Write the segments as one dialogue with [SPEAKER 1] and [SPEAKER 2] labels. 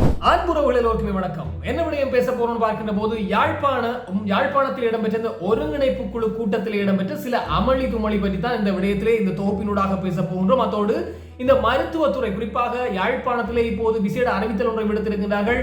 [SPEAKER 1] அன்புறவுகள் எல்லோருக்குமே வணக்கம். என்ன விடயம் பேச போறோம்னு பார்க்கின்ற போது யாழ்ப்பாண யாழ்ப்பாணத்தில் இடம்பெற்ற இந்த ஒருங்கிணைப்பு குழு கூட்டத்தில் இடம்பெற்ற சில அமளி துமளி பற்றி தான் இந்த விடயத்திலே இந்த தொகுப்பினூடாக பேச போகின்றோம். அதோடு இந்த மருத்துவத்துறை குறிப்பாக யாழ்ப்பாணத்திலே இப்போது விசேட அறிவித்தல் ஒன்றை விடுத்திருக்கிறார்கள்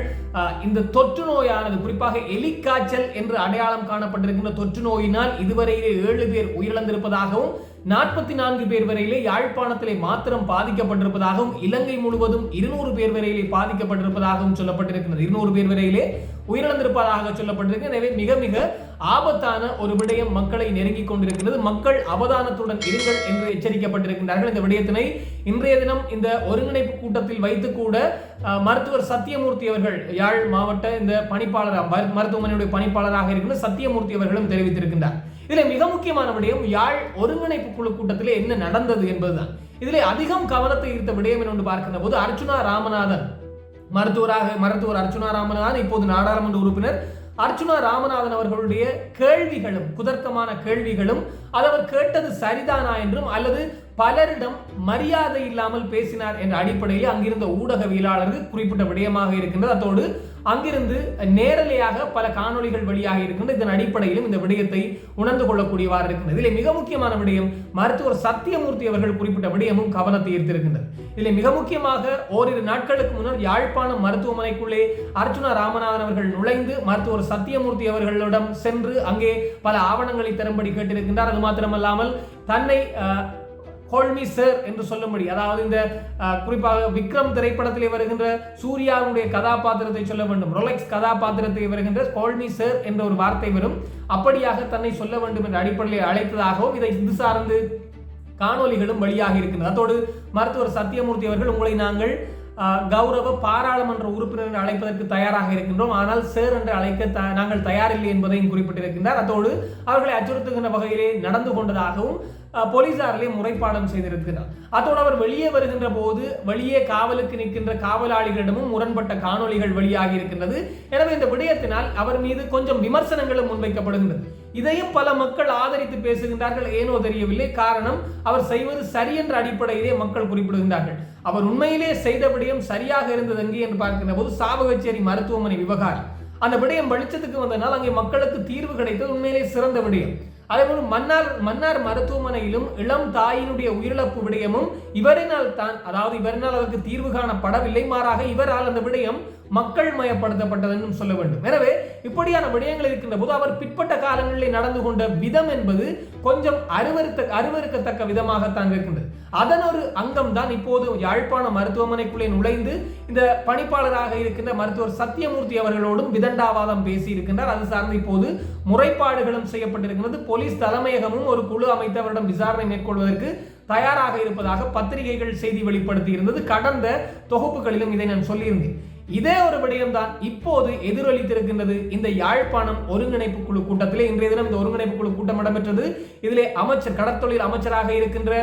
[SPEAKER 1] இந்த தொற்று நோயானது குறிப்பாக எலிக்காய்ச்சல் என்று அடையாளம் காணப்பட்டிருக்கின்ற தொற்று நோயினால் இதுவரையிலே ஏழு பேர் உயிரிழந்திருப்பதாகவும் நாற்பத்தி நான்கு பேர் வரையிலே யாழ்ப்பாணத்திலே மாத்திரம் பாதிக்கப்பட்டிருப்பதாகவும் இலங்கை முழுவதும் இருநூறு பேர் வரையிலே பாதிக்கப்பட்டிருப்பதாகவும் சொல்லப்பட்டிருக்கிறது. இருநூறு பேர் வரையிலே உயிரிழந்திருப்பதாக சொல்லப்பட்டிருக்கு. எனவே மிக மிக ஆபத்தான ஒரு விடயம் மக்களை நெருங்கிக் கொண்டிருக்கிறது. மக்கள் அவதானத்துடன் இருங்கள் என்று எச்சரிக்கப்பட்டிருக்கின்றார்கள். இந்த விடயத்தினை இன்றைய தினம் இந்த ஒருங்கிணைப்பு கூட்டத்தில் வைத்து கூட மருத்துவர் சத்தியமூர்த்தி அவர்கள் யாழ் மாவட்ட இந்த பணிப்பாளர் மரு- மருத்துவமனையுடைய பணிப்பாளராக இருக்கின்ற சத்தியமூர்த்தி அவர்களும் தெரிவித்திருக்கின்றார். இதில் மிக முக்கியமான விடயம் யாழ் ஒருங்கிணைப்பு குழு கூட்டத்தில் என்ன நடந்தது என்பதுதான். இதிலே அதிகம் கவனத்தை ஈர்த்த விடயம் என்று பார்க்கின்ற போது அர்ச்சுனா ராமநாதன். மருத்துவராக மருத்துவர் அர்ச்சுனா ராமநாதன் இப்போது நாடாளுமன்ற உறுப்பினர். அர்ச்சுனா ராமநாதன் அவர்களுடைய கேள்விகளும் குதர்க்கமான கேள்விகளும் அது அவர் கேட்டது சரிதானா என்றும் அல்லது பலரிடம் மரியாதை இல்லாமல் பேசினார் என்ற அடிப்படையில் அங்கிருந்த ஊடகவியலாளருக்கு குறிப்பிட்ட விடயமாக இருக்கின்றது. அதோடு அங்கிருந்து நேரலையாக பல காணொளிகள் வழியாக இருக்கின்ற இதன் அடிப்படையிலும் இந்த விடயத்தை உணர்ந்து கொள்ளக்கூடியவாறு இருக்கின்றது. இதில் மிக முக்கியமான விடயம் மருத்துவர் சத்தியமூர்த்தி அவர்கள் குறிப்பிட்ட விடயமும் கவனத்தை ஈர்த்திருக்கின்றது. இதில் மிக முக்கியமாக ஓரிரு நாட்களுக்கு முன்னர் யாழ்ப்பாணம் மருத்துவமனைக்குள்ளே அர்ச்சுனா ராமநாதன் அவர்கள் நுழைந்து மருத்துவர் சத்தியமூர்த்தி அவர்களிடம் சென்று அங்கே பல ஆவணங்களை தரும்படி கேட்டிருக்கின்றார். அது மாத்திரமல்லாமல் தன்னை கோல்மி சார் என்று சொல்லும்படி அதாவது இந்த குறிப்பாக விக்ரம் திரைப்படத்திலே வருகின்ற சூர்யாவுடைய கதாபாத்திரத்தை சொல்ல வேண்டும். ரொலெக்ஸ் கதாபாத்திரத்தை வருகின்ற கோல்மி சார் என்ற ஒரு வார்த்தை வரும். அப்படியாக தன்னை சொல்ல வேண்டும் என்ற அடிப்படையில் அழைத்ததாகவும் இதை இது சார்ந்து காணொளிகளும் வெளியாக இருக்கின்றது அதோடு மருத்துவர் சத்தியமூர்த்தி அவர்கள் உங்களை நாங்கள் கௌரவ பாராளுமன்ற உறுப்பினர் அழைப்பதற்கு தயாராக இருக்கின்றோம். ஆனால் சேர் என்று அழைக்க த- நாங்கள் தயாரில்லை என்பதையும் குறிப்பிட்டிருக்கின்றார். அதோடு அவர்களை அச்சுறுத்துகின்ற வகையிலே நடந்து கொண்டதாகவும் அஹ், போலீசாரிலே முறைப்பாடம் செய்திருக்கிறார். அதோடு அவர் வெளியே வருகின்ற போது வெளியே காவலுக்கு நிற்கின்ற காவலாளிகளிடமும் முரண்பட்ட காணொளிகள் வெளியாகி இருக்கின்றது. எனவே இந்த விடயத்தினால் அவர் மீது கொஞ்சம் விமர்சனங்களும் முன்வைக்கப்படுகின்றது. இதையும் பல மக்கள் ஆதரித்து பேசுகின்றார்கள். ஏனோ தெரியவில்லை. காரணம் அவர் செய்வது சரி என்ற அடிப்படையிலே மக்கள் குறிப்பிடுகின்றார்கள். அவர் உண்மையிலே செய்த விடயம் சரியாக இருந்தது எங்கே என்று பார்க்கின்ற போது சாவகச்சேரி மருத்துவமனை விவகாரம். அந்த விடயம் வெளிச்சத்துக்கு வந்தனால் அங்கே மக்களுக்கு தீர்வு கிடைத்தது உண்மையிலே சிறந்த விடயம். அதேபோல் மன்னார் மன்னார் மருத்துவமனையிலும் இளம் தாயினுடைய உயிரிழப்பு விடயமும் இவரினால் தான் அதாவது இவரினால் அதற்கு தீர்வு காணப்படவில்லை மாறாக இவரால் அந்த விடயம் மக்கள் மயப்படுத்தப்பட்டது என்றும் சொல்ல வேண்டும். எனவே இப்படியான விடயங்கள் இருக்கின்ற போது அவர் பிற்பட்ட காலங்களில் நடந்து கொண்ட விதம் என்பது கொஞ்சம் அருவருத்த அருவருக்கத்தக்க விதமாகத்தான் இருக்கின்றது. அதன் ஒரு அங்கம் தான் இப்போது யாழ்ப்பாண மருத்துவமனைக்குள்ளே நுழைந்து இந்த பணிப்பாளராக இருக்கின்ற மருத்துவர் சத்தியமூர்த்தி அவர்களோடும் விதண்டாவாதம் பேசி இருக்கின்றார் அது சார்ந்து இப்போது முறைப்பாடுகளும் செய்யப்பட்டிருக்கிறது போலீஸ் தலைமையகமும் ஒரு குழு அமைத்து அவரிடம் விசாரணை மேற்கொள்வதற்கு தயாராக இருப்பதாக பத்திரிகைகள் செய்தி வெளிப்படுத்தி இருந்தது கடந்த தொகுப்புகளிலும் இதை நான் சொல்லியிருந்தேன். இதே ஒரு விடயம்தான் இப்போது எதிரொலித்திருக்கின்றது. இந்த யாழ்ப்பாணம் ஒருங்கிணைப்பு குழு கூட்டத்திலே இன்றைய தினம் இந்த ஒருங்கிணைப்பு குழு கூட்டம் இடம்பெற்றது. இதிலே அமைச்சர் கடற்தொழில் அமைச்சராக இருக்கின்ற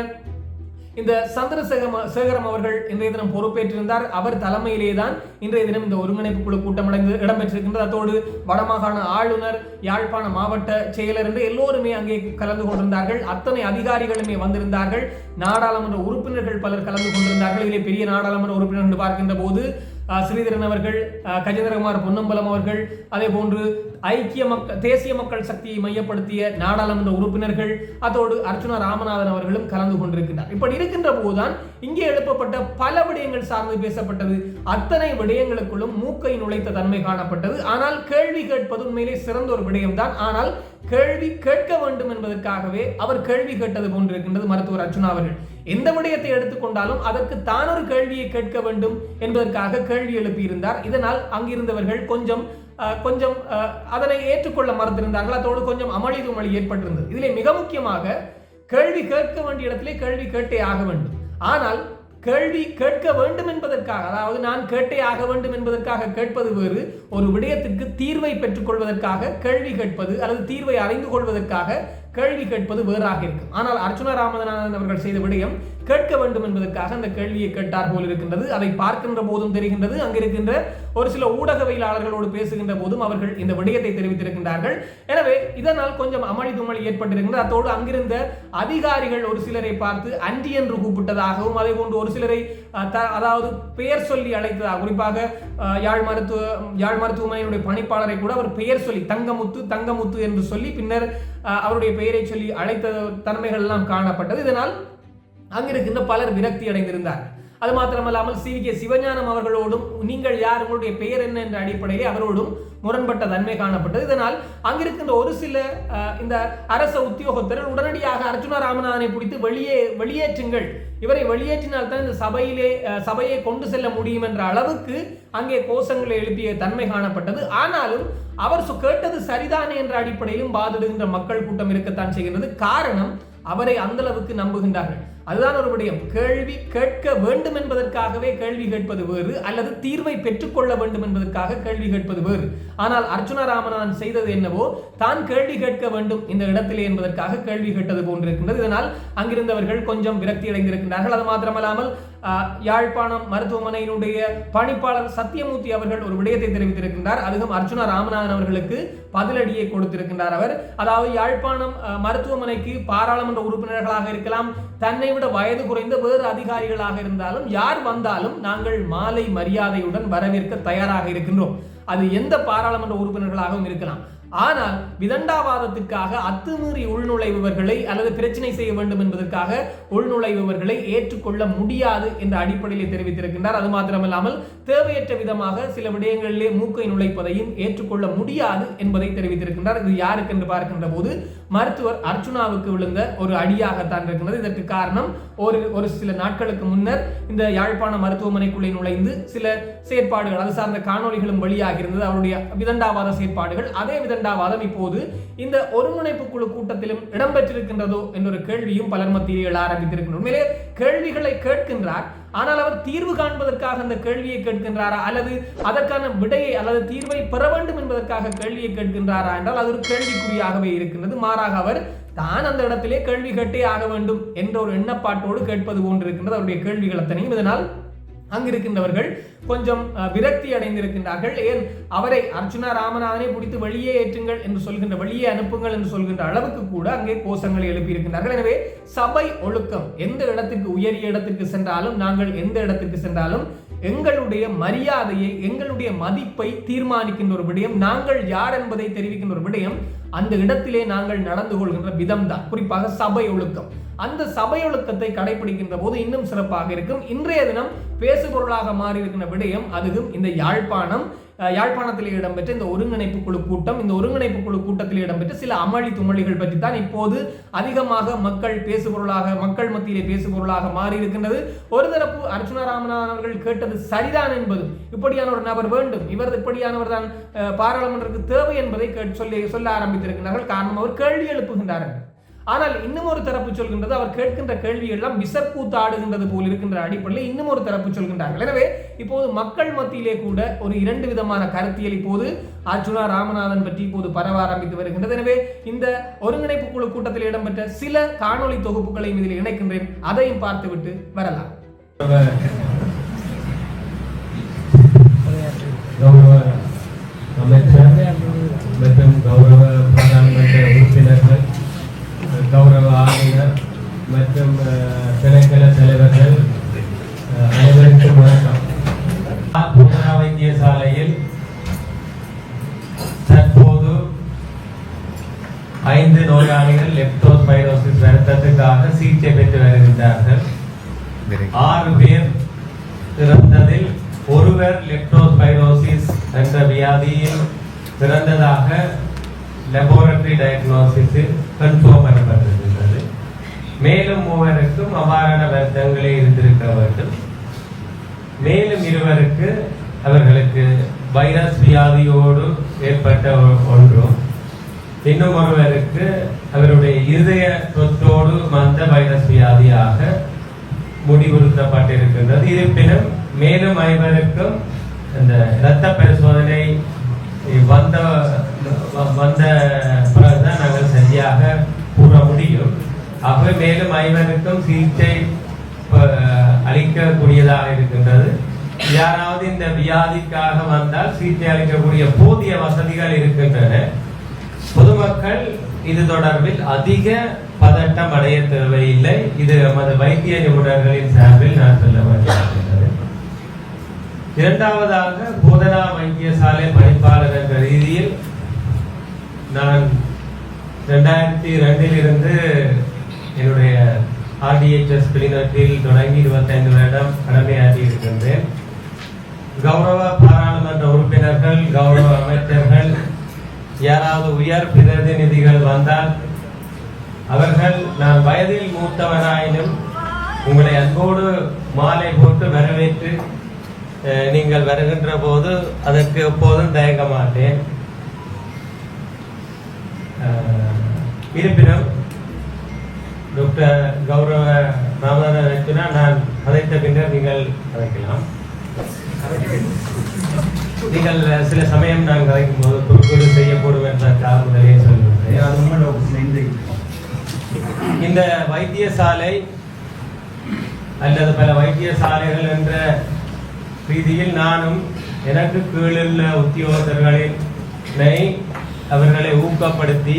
[SPEAKER 1] இந்த சந்திரசேகர சேகரம் அவர்கள் இன்றைய தினம் பொறுப்பேற்றிருந்தார். அவர் தலைமையிலே தான் இன்றைய தினம் இந்த ஒருங்கிணைப்பு குழு கூட்டம் அடைந்து இடம்பெற்றிருக்கின்றது. அதோடு வடமாகாண ஆளுநர் யாழ்ப்பாண மாவட்ட செயலர் என்று எல்லோருமே அங்கே கலந்து கொண்டிருந்தார்கள். அத்தனை அதிகாரிகளுமே வந்திருந்தார்கள். நாடாளுமன்ற உறுப்பினர்கள் பலர் கலந்து கொண்டிருந்தார்கள். இதிலே பெரிய நாடாளுமன்ற உறுப்பினர் என்று பார்க்கின்ற போது ஸ்ரீதரன் அவர்கள் கஜேந்திரகுமார் பொன்னம்பலம் அவர்கள் அதே போன்று ஐக்கிய மக்கள் தேசிய மக்கள் சக்தியை மையப்படுத்திய நாடாளுமன்ற உறுப்பினர்கள் அதோடு அர்ச்சுனா ராமநாதன் அவர்களும் கலந்து கொண்டிருக்கின்றார் இப்படி இருக்கின்ற போதுதான் இங்கே எழுப்பப்பட்ட பல விடயங்கள் சார்ந்து பேசப்பட்டது. அத்தனை விடயங்களுக்குள்ளும் மூக்கை நுழைத்த தன்மை காணப்பட்டது. ஆனால் கேள்வி கேட்பது உண்மையிலே சிறந்த ஒரு விடயம்தான். ஆனால் கேள்வி கேட்க வேண்டும் என்பதற்காகவே அவர் கேள்வி கேட்டது போன்றிருக்கின்றது மருத்துவர் அர்ச்சுனா அவர்கள். எந்த விடயத்தை எடுத்துக்கொண்டாலும் அதற்கு தானொரு கேள்வியை கேட்க வேண்டும் என்பதற்காக கேள்வி எழுப்பியிருந்தார். இதனால் அங்கிருந்தவர்கள் கொஞ்சம் கொஞ்சம் அதனை ஏற்றுக்கொள்ள மறுத்திருந்தார்கள். அதோடு கொஞ்சம் அமளி துமளி ஏற்பட்டிருந்தது. இதிலே மிக முக்கியமாக கேள்வி கேட்க வேண்டிய இடத்திலே கேள்வி கேட்டே ஆக வேண்டும். ஆனால் கேள்வி கேட்க வேண்டும் என்பதற்காக அதாவது நான் கேட்டே ஆக வேண்டும் என்பதற்காக கேட்பது வேறு ஒரு விடயத்திற்கு தீர்வை பெற்றுக்கொள்வதற்காக கேள்வி கேட்பது அல்லது தீர்வை அறிந்து கொள்வதற்காக கேள்வி கேட்பது வேறாக இருக்கும். ஆனால் அர்ச்சுனா ராமநாதன் அவர்கள் செய்த விடயம் கேட்க வேண்டும் என்பதற்காக அந்த கேள்வியை கேட்டார் போல் இருக்கின்றது. அதை பார்க்கின்ற போதும் தெரிகின்றது. அங்கிருக்கின்ற ஒரு சில ஊடகவியலாளர்களோடு பேசுகின்ற போதும் அவர்கள் இந்த விடயத்தை தெரிவித்திருக்கின்றார்கள். எனவே இதனால் கொஞ்சம் அமளி துமளி ஏற்பட்டிருக்கின்றது. அத்தோடு அங்கிருந்த அதிகாரிகள் ஒரு சிலரை பார்த்து அன்றி என்று கூப்பிட்டதாகவும் அதே போன்று ஒரு சிலரை த- அதாவது பெயர் சொல்லி அழைத்ததாக குறிப்பாக யாழ் மருத்துவ யாழ் மருத்துவமனையினுடைய பணிப்பாளரை கூட அவர் பெயர் சொல்லி தங்கமுத்து தங்கமுத்து என்று சொல்லி பின்னர் அவருடைய பெயரை சொல்லி அழைத்த தன்மைகள் எல்லாம் காணப்பட்டது. இதனால் அங்கிருக்கின்ற பலர் விரக்தி அடைந்திருந்தார்கள் அது மாத்திரமல்லாமல் சி. கே. சிவஞானம் அவர்களோடும் நீங்கள் யார் உங்களுடைய பெயர் என்ன என்ற அடிப்படையிலே அவரோடும் முரண்பட்ட தன்மை காணப்பட்டது. இதனால் அங்கிருக்கின்ற ஒரு சில அஹ், இந்த அரச உத்தியோகத்தர்கள் உடனடியாக அர்ஜுனா ராமநாதனை பிடித்து வெளியே வெளியேற்றுங்கள். இவரை வெளியேற்றினால் தான் இந்த சபையிலே சபையை கொண்டு செல்ல முடியும் என்ற அளவுக்கு அங்கே கோஷங்களை எழுப்பிய தன்மை காணப்பட்டது. ஆனாலும் அவர் கேட்டது சரிதானே என்ற அடிப்படையிலும் பாதிடுகின்ற மக்கள் கூட்டம் இருக்கத்தான் செய்கின்றது. காரணம் அவரை அந்த அளவுக்கு நம்புகின்றார்கள். அதுதான் ஒரு விடயம். கேள்வி கேட்க வேண்டும் என்பதற்காகவே கேள்வி கேட்பது வேறு அல்லது தீர்வை பெற்றுக்கொள்ள வேண்டும் என்பதற்காக கேள்வி கேட்பது வேறு. ஆனால் அர்ச்சுனா ராமநாதன் செய்தது என்னவோ தான் கேள்வி கேட்க வேண்டும் இந்த இடத்திலே என்பதற்காக கேள்வி கேட்டது போன்றிருக்கின்றது. இதனால் அங்கிருந்தவர்கள் கொஞ்சம் விரக்தி அடைந்திருக்கின்றார்கள். அது மாத்திரமல்லாமல் யாழ்ப்பாணம் மருத்துவமனையினுடைய பணிப்பாளர் சத்தியமூர்த்தி அவர்கள் ஒரு விடயத்தை தெரிவித்திருக்கின்றார். அதுவும் அர்ஜுனா ராமநாதன் அவர்களுக்கு பதிலடியை கொடுத்திருக்கின்றார் அவர். அதாவது யாழ்ப்பாணம் மருத்துவமனைக்கு பாராளுமன்ற உறுப்பினர்களாக இருக்கலாம் தன்னை விட வயது குறைந்த வேறு அதிகாரிகளாக இருந்தாலும் யார் வந்தாலும் நாங்கள் மாலை மரியாதையுடன் வரவேற்க தயாராக இருக்கின்றோம். அது எந்த பாராளுமன்ற உறுப்பினர்களாகவும் இருக்கலாம். ஆனால் விதண்டாவாதத்திற்காக அத்துமீறி உள்நுழைபவர்களை அல்லது பிரச்சனை செய்ய வேண்டும் என்பதற்காக உள்நுழைபவர்களை ஏற்றுக்கொள்ள முடியாது என்ற அடிப்படையில் தெரிவித்திருக்கின்றார். அது மாத்திரமல்லாமல் தேவையற்ற விதமாக சில விடயங்களிலே மூக்கை நுழைப்பதையும் ஏற்றுக்கொள்ள முடியாது என்பதை தெரிவித்திருக்கின்றார். இது யாருக்கு என்று பார்க்கின்ற போது மருத்துவர் அர்ச்சுனாவுக்கு விழுந்த ஒரு அடியாகத்தான் இருக்கின்றது இதற்கு காரணம் ஒரு ஒரு சில நாட்களுக்கு முன்னர் இந்த யாழ்ப்பாண மருத்துவமனைக்குள்ளே நுழைந்து சில செயற்பாடுகள் அது சார்ந்த காணொளிகளும் வெளியாகி இருந்தது அவருடைய விதண்டாவாத செயற்பாடுகள். அதே விதண்டாவாதம் இப்போது இந்த ஒருங்கிணைப்பு குழு கூட்டத்திலும் இடம்பெற்றிருக்கின்றதோ என்ற ஒரு கேள்வியும் பலர் மத்தியில் எழ மேலே கேள்விகளை கேட்கின்றார். ஆனால் அவர் தீர்வு காண்பதற்காக அந்த கேள்வியை கேட்கின்றாரா? அல்லது அதற்கான விடையை அல்லது தீர்வை பெற வேண்டும் என்பதற்காக கேள்வியை கேட்கின்றாரா என்றால் அது ஒரு கேள்விக்குறியாகவே இருக்கின்றது. மாறாக அவர் தான் அந்த இடத்திலே கேள்வி கேட்டே ஆக வேண்டும் என்ற ஒரு எண்ணப்பாட்டோடு கேட்பது போன்று இருக்கின்றது. அவருடைய கேள்விகள் அத்தனையும் இதனால் அங்கிருக்கின்றவர்கள் கொஞ்சம் விரக்தி அடைந்திருக்கின்றார்கள். ஏன்? அவரை அர்ச்சுனா ராமநாதனை பிடித்து வெளியே ஏற்றுங்கள் என்று சொல்கின்ற வெளியே அனுப்புங்கள் என்று சொல்கின்ற அளவுக்கு கூட அங்கே கோஷங்களை எழுப்பியிருக்கின்றார்கள். எனவே சபை ஒழுக்கம் எந்த இடத்துக்கு உயரிய இடத்திற்கு சென்றாலும் நாங்கள் எந்த இடத்திற்கு சென்றாலும் எங்களுடைய மரியாதையை எங்களுடைய மதிப்பை தீர்மானிக்கின்ற ஒரு விடயம் நாங்கள் யார் என்பதை தெரிவிக்கின்ற ஒரு விடயம் அந்த இடத்திலே நாங்கள் நடந்து கொள்கின்ற விதம் தான் குறிப்பாக சபை ஒழுக்கம். அந்த சபையொழுக்கத்தை கடைபிடிக்கின்ற போது இன்னும் சிறப்பாக இருக்கும். இன்றைய தினம் பேசுபொருளாக மாறி இருக்கின்ற விடயம் அதுவும் இந்த யாழ்ப்பாணம் யாழ்ப்பாணத்தில் இடம்பெற்ற இந்த ஒருங்கிணைப்பு குழு கூட்டம். இந்த ஒருங்கிணைப்பு குழு கூட்டத்தில் இடம்பெற்ற சில அமளி துமளிகள் பற்றி தான் இப்போது அதிகமாக மக்கள் பேசுபொருளாக மக்கள் மத்தியிலே பேசுபொருளாக மாறி இருக்கின்றது ஒரு தரப்பு அர்ச்சுனா ராமநாதன் அவர்கள் கேட்டது சரிதான் என்பதும் இப்படியான ஒரு நபர் வேண்டும். இவர் இப்படியானவர் தான் பாராளுமன்றத்துக்கு தேவை என்பதை கேட் சொல்லி சொல்ல ஆரம்பித்திருக்கிறார்கள். காரணம் அவர் கேள்வி எழுப்புகின்றார்கள் ஆனால் இன்னும் ஒரு தரப்பு சொல்கின்றது அவர் கேட்கின்ற கேள்வி எல்லாம் விசற்பூத்து ஆடுகின்றது போல் இருக்கின்ற அடிப்படையில் இன்னும் ஒரு தரப்பு சொல்கின்றார்கள். எனவே இப்போது மக்கள் மத்தியிலே கூட ஒரு இரண்டு விதமான கருத்தியல் இப்போது அர்ஜுனா ராமநாதன் பற்றி இப்போது பரவ ஆரம்பித்து வருகின்றது. எனவே இந்த ஒருங்கிணைப்பு குழு கூட்டத்தில் இடம்பெற்ற சில காணொளி தொகுப்புகளையும் இதில் இணைக்கின்றேன். அதையும் பார்த்துவிட்டு வரலாம்.
[SPEAKER 2] கௌரவ அமைச்சர் மற்றும் கௌரவ கௌரவ ஆளுநர் மற்றும் திணைக்கள தலைவர்கள் அனைவருக்கும் வணக்கம். வைத்தியசாலையில் தற்போது ஐந்து நோயாளிகள் லெப்டோஸ்பைரோசிஸ் வருத்தத்துக்காக சிகிச்சை பெற்று வருகின்றார்கள். ஆறு பேர் பிறந்ததில் ஒருவர் லெப்டோஸ்பைரோசிஸ் என்ற வியாதியில் பிறந்ததாக லெபோரட்டரி டயக்னோசிஸில் கன்ஃபார்ம் மேலும் மூவருக்கும் அவ்வாறான வருத்தங்களே இருந்திருக்க வேண்டும். மேலும் இருவருக்கு அவர்களுக்கு வைரஸ் வியாதியோடு ஏற்பட்ட ஒன்றும். இன்னும் ஒருவருக்கு அவருடைய இருதய தொற்றோடு வந்த வைரஸ் வியாதியாக முடிவுறுத்தப்பட்டிருக்கின்றது. இருப்பினும் மேலும் ஐவருக்கும் இந்த இரத்த பரிசோதனை வந்த வந்த நாங்கள் சரியாக கூற முடியும். ஆகவே மேலும் ஐவருக்கும் சிகிச்சை அளிக்கக்கூடியதாக இருக்கின்றது. யாராவது இந்த வியாதிக்காக வந்தால் சிகிச்சை அளிக்கக்கூடிய போதிய வசதிகள் இருக்கின்றன. பொதுமக்கள் இது தொடர்பில் அதிக பதட்டம் அடைய தேவையில்லை. இது நமது வைத்திய நிபுணர்களின் சார்பில் நான் சொல்ல வேண்டியிருக்கின்றது இரண்டாவதாக போதனா வைத்தியசாலை பணிப்பாளர் என்ற ரீதியில் நான் ரெண்டாயிரத்தி ரெண்டிலிருந்து என்னுடைய ஆர்டிஎச்எஸ் கிளிநொற்றில் தொடங்கி இருபத்தைந்து வருடம் கடமையாற்றி இருக்கின்றேன். கௌரவ பாராளுமன்ற உறுப்பினர்கள் கௌரவ அமைச்சர்கள் யாராவது உயர் பிரதிநிதிகள் வந்தால் அவர்கள் நான் வயதில் மூத்தவராயினும் உங்களை அன்போடு மாலை போட்டு வரவேற்று நீங்கள் வருகின்ற போது அதற்கு எப்போதும் தயங்க மாட்டேன் இருப்பினும் டாக்டர் கௌரவ ராமநாதன் அழைத்துனா நான் அழைத்த பின்னர் நீங்கள் அழைக்கலாம் நீங்கள் சில சமயம் நான் கதைக்கும் போது குறுக்கீடு செய்யப்படும் என்பதற்காக முதலே சொல்லுகிறேன் இந்த வைத்தியசாலை அல்லது பல வைத்தியசாலைகள் என்ற ரீதியில் நானும் எனக்கு கீழுள்ள உத்தியோகத்தர்களை அவர்களை ஊக்கப்படுத்தி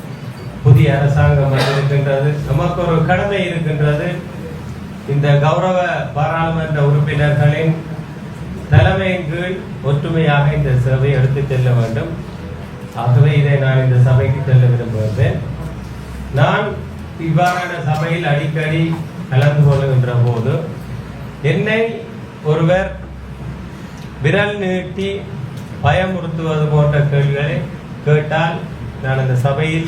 [SPEAKER 2] புதிய அரசாங்கம் வந்திருக்கின்றது. நமக்கு ஒரு கடமை இருக்கின்றது. இந்த கௌரவ பாராளுமன்ற உறுப்பினர்களின் தலைமையின் கீழ் ஒற்றுமையாக இந்த சேவையை எடுத்துச் செல்ல வேண்டும். ஆகவே இதை நான் இந்த சபைக்கு செல்ல விரும்புகிறேன் நான் இவ்வாறான சபையில் அடிக்கடி கலந்து கொள்கின்ற போது என்னை ஒருவர் விரல் நீட்டி பயமுறுத்துவது போன்ற கேள்விகளை கேட்டால் நான் அந்த சபையில்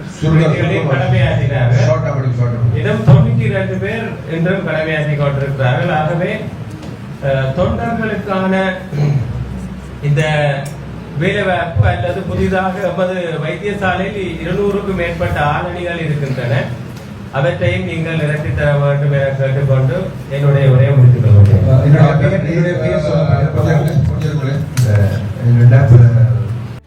[SPEAKER 2] சுருதிகளில் கடமையாற்றினார்கள்
[SPEAKER 3] ஷார்ட் அப்படி ஷார்ட்
[SPEAKER 2] இடம் தொண்ணூற்றி இரண்டு பேர் இன்றும் கடமையாற்றி கொண்டிருக்கிறார்கள் ஆகவே தொண்டர்களுக்கான இந்த வேலைவாய்ப்பு அல்லது புதிதாக எமது வைத்தியசாலையில் இருநூறுக்கும் மேற்பட்ட ஆளணிகள் இருக்கின்றன அவற்றையும் நீங்கள் நிரப்பி தர வேண்டும் என கேட்டுக்கொண்டு என்னுடைய உரையை முடித்துக் கொள்கிறேன்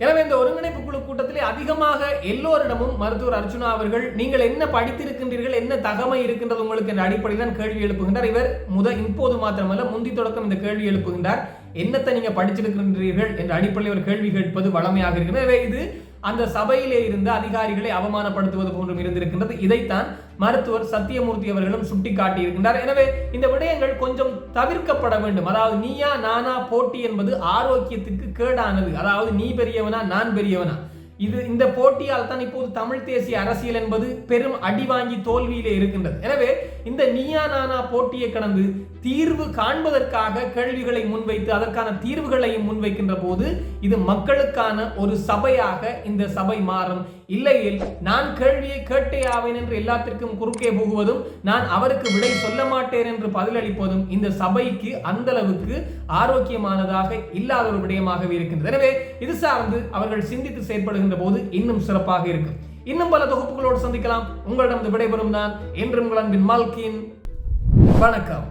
[SPEAKER 1] எனவே இந்த ஒருங்கிணைப்பு கூட்டத்திலே அதிகமாக எல்லோரிடமும் மருத்துவர் அர்ஜுனா அவர்கள் நீங்கள் என்ன படித்திருக்கின்றீர்கள்? என்ன தகமை இருக்கின்றது உங்களுக்கு? என்ற அடிப்படையில் தான் கேள்வி எழுப்புகின்றார். இவர் முத இப்போது மாத்திரமல்ல முந்தி தொடக்கம் இந்த கேள்வி எழுப்புகின்றார். என்னத்தை நீங்க படிச்சிருக்கின்றீர்கள்? என்ற அடிப்படையில் ஒரு கேள்வி கேட்பது வளமையாக இருக்கிறது. எனவே இது அந்த சபையிலே இருந்த அதிகாரிகளை அவமானப்படுத்துவது போன்றும் இருந்திருக்கின்றது. இதைத்தான் மருத்துவர் சத்தியமூர்த்தி அவர்களும் சுட்டிக்காட்டி இருக்கின்றார் எனவே இந்த விடயங்கள் கொஞ்சம் தவிர்க்கப்பட வேண்டும். அதாவது நீயா நானா போட்டி என்பது ஆரோக்கியத்துக்கு கேடானது. அதாவது நீ பெரியவனா நான் பெரியவனா. இது இந்த போட்டியால் தான் இப்போது தமிழ் தேசிய அரசியல் என்பது பெரும் அடி வாங்கி தோல்வியிலே இருக்கின்றது. எனவே இந்த நீயா நானா போட்டியை கடந்து தீர்வு காண்பதற்காக கேள்விகளை முன்வைத்து அதற்கான தீர்வுகளையும் முன்வைக்கின்ற போது இது மக்களுக்கான ஒரு சபையாக இந்த சபை மாறும். இல்லையில் நான் கேள்வியை கேட்டே ஆவேன் என்று எல்லாத்திற்கும் குறுக்கே போகுவதும் நான் அவருக்கு விடை சொல்ல மாட்டேன் என்று பதிலளிப்பதும் இந்த சபைக்கு அந்த அளவுக்கு ஆரோக்கியமானதாக இல்லாத ஒரு விடயமாகவே இருக்கின்றது. எனவே இது சார்ந்து அவர்கள் சிந்தித்து செயற்படுகின்ற போது இன்னும் சிறப்பாக இருக்கும். இன்னும் பல தொகுப்புகளோடு சந்திக்கலாம். உங்களிடம் விடைபெறும் நான் என்றும் உங்கள் அன்பின் மால்கின். வணக்கம்.